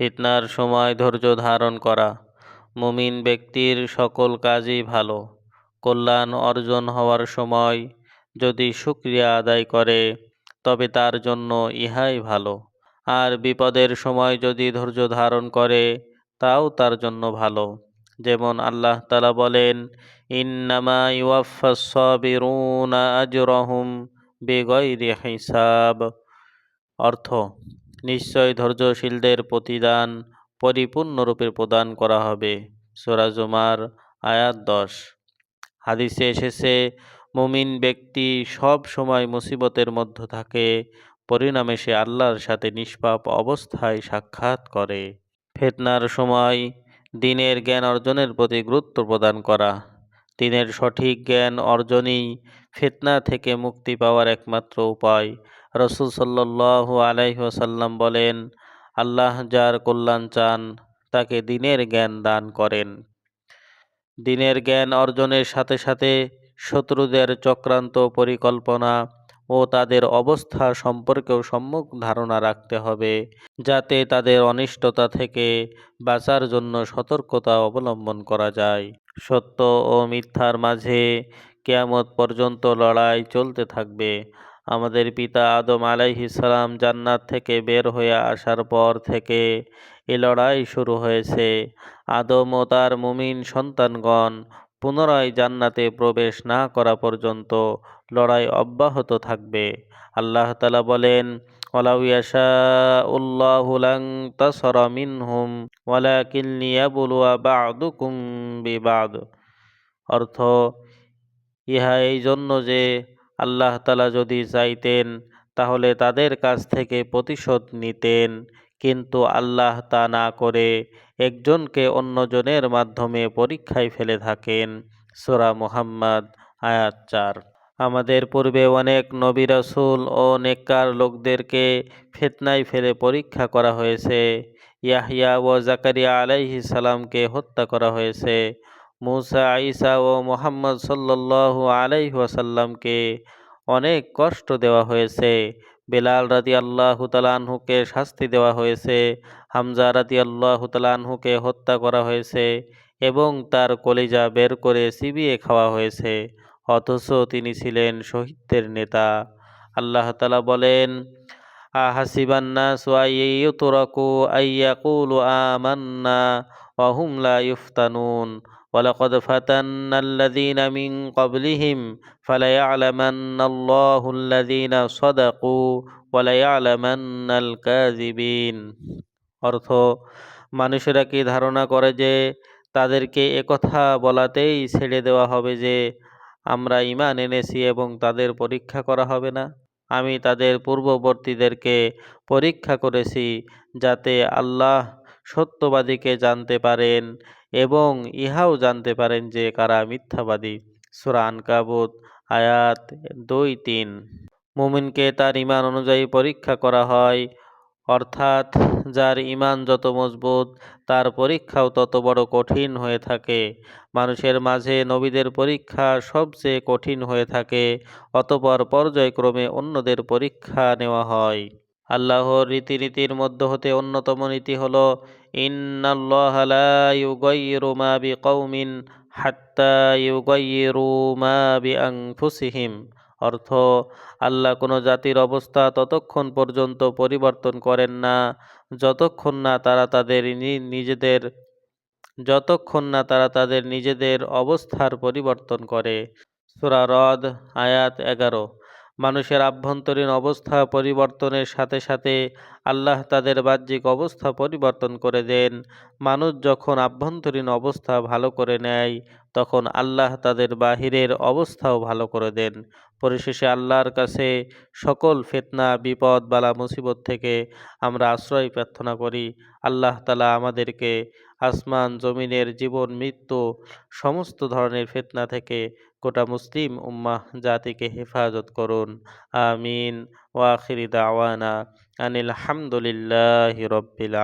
ফিতনার সময় ধৈর্য ধারণ করা। মুমিন ব্যক্তির সকল কাজই ভালো। কল্যাণ অর্জন হওয়ার সময় যদি শুক্রিয়া আদায় করে, তবে তার জন্য ইহাই ভালো। আর বিপদের সময় যদি ধৈর্য ধারণ করে, তাও তার জন্য ভালো। যেমন আল্লাহ তালা বলেন, ইন্নামা ইউফাসবিরুনা আজরহুম বেগৈরি হিসাব। অর্থ নিশ্চয় ধৈর্যশীলদের প্রতিদান পরিপূর্ণরূপে প্রদান করা হবে। সোরাজুমার আয়াত দশ। হাদিসে এসেছে, মুমিন ব্যক্তি সব সময় মুসিবতের মধ্য থাকে, পরিণামে সে আল্লাহর সাথে নিষ্পাপ অবস্থায় সাক্ষাৎ করে। ফেতনার সময় দিনের জ্ঞান অর্জনের প্রতি গুরুত্ব প্রদান করা। দিনের সঠিক জ্ঞান অর্জনই ফেতনা থেকে মুক্তি পাওয়ার একমাত্র উপায়। রসুল সাল্লু আলাইসাল্লাম বলেন, আল্লাহ যার কল্যাণ চান, তাকে দিনের জ্ঞান দান করেন। দিনের জ্ঞান অর্জনের সাথে সাথে শত্রুদের চক্রান্ত পরিকল্পনা ও তাদের অবস্থা সম্পর্কেও সম্মুখ ধারণা রাখতে হবে, যাতে তাদের অনিষ্টতা থেকে বাঁচার জন্য সতর্কতা অবলম্বন করা যায়। সত্য ও মিথ্যার মাঝে কেয়ামত পর্যন্ত লড়াই চলতে থাকবে। আমাদের পিতা আদম আলাইহিসালাম জান্নাত থেকে বের হয়ে আসার পর থেকে এ লড়াই শুরু হয়েছে। আদম ও তার মুমিন সন্তানগণ পুনরায় জান্নাতে প্রবেশ না করা পর্যন্ত লড়াই অব্যাহত থাকবে। আল্লাহ তালা বলেন বিবাদ। অর্থ, ইহা এই জন্য যে আল্লাহ তালা যদি চাইতেন, তাহলে তাদের কাছ থেকে প্রতিশোধ নিতেন। কিন্তু আল্লাহ তা না করে একজনকে অন্যজনের মাধ্যমে পরীক্ষায় ফেলে থাকেন। সোরা মুহাম্মদ, আয়াত চার। আমাদের পূর্বে অনেক নবী রাসূল ও নেককার লোকদেরকে ফেতনায় ফেলে পরীক্ষা করা হয়েছে। ইয়াহিয়া ও জাকারিয়া আলাইহি সালামকে হত্যা করা হয়েছে। মুসা আইসা ও মোহাম্মদ সাল্লাল্লাহু আলাইহি ওয়াসাল্লামকে অনেক কষ্ট দেওয়া হয়েছে। বেলাল রাতি আল্লাহ তালাহুকে শাস্তি দেওয়া হয়েছে, হামজা রাতি আল্লাহ তালাহুকে হত্যা করা হয়েছে এবং তার কলিজা বের করে চিবিয়ে খাওয়া হয়েছে, অথচ তিনি ছিলেন শহীদদের নেতা। আল্লাহ তালা বলেন আহাসিবান্না সোয়াইয়ুতরাকু আইয়াকুলু আমান্না ওয়াহুম লা ইফতানুন ولقد فتنا الذين من قبلهم فليعلمن الله الذين صدقوا وليعلمن الكاذبين অর্থ মানুষেরা কি ধারণা করে যে তাদেরকে একথা বলাতেই ছেড়ে দেওয়া হবে যে আমরা ইমান এনেছি এবং তাদের পরীক্ষা করা হবে না আমি তাদের পূর্ববর্তীদেরকে পরীক্ষা করেছি যাতে আল্লাহ সত্যবাদীকে জানতে পারেন এবং ইহাও জানতে পারেন যে কারা মিথ্যাবাদী। সুরান কাবুত আয়াত দুই তিন। মুমিনকে তার ইমান অনুযায়ী পরীক্ষা করা হয়। অর্থাৎ যার ইমান যত মজবুত, তার পরীক্ষাও তত বড় কঠিন হয়ে থাকে। মানুষের মাঝে নবীদের পরীক্ষা সবচেয়ে কঠিন হয়ে থাকে, অতপর পর্যায়ক্রমে অন্যদের পরীক্ষা নেওয়া হয়। আল্লাহর রীতিনীতির মধ্য হতে অন্যতম নীতি হল কৌমিন হাত্তা ইউগাইরুমা বি আংফুসিহিম অর্থ, আল্লাহ কোনো জাতির অবস্থা ততক্ষণ পর্যন্ত পরিবর্তন করেন না। যতক্ষণ না তারা তাদের নিজেদের, যতক্ষণ না তারা তাদের নিজেদের অবস্থার পরিবর্তন করে। সুরারদ আয়াত এগারো। মানুষের আভ্যন্তরীণ অবস্থা পরিবর্তনের সাথে সাথে আল্লাহ তাদের বাহ্যিক অবস্থা পরিবর্তন করে দেন। মানুষ যখন আভ্যন্তরীণ অবস্থা ভালো করে নেয়, তখন আল্লাহ তাদের বাহিরের অবস্থাও ভালো করে দেন। পরিশেষে আল্লাহর কাছে সকল ফেতনা, বিপদ, বালা, মুসিবত থেকে আমরা আশ্রয় প্রার্থনা করি। আল্লাহ তালা আমাদেরকে আসমান, জমিনের জীবন, মৃত্যু, সমস্ত ধরনের ফেতনা থেকে গোটা মুসলিম উম্মাহ জাতিকে হেফাজত করুন। আমিন। ওয়াখিরিদা আওয়ানা আনিল হামদুলিল্লাহ রব্বিল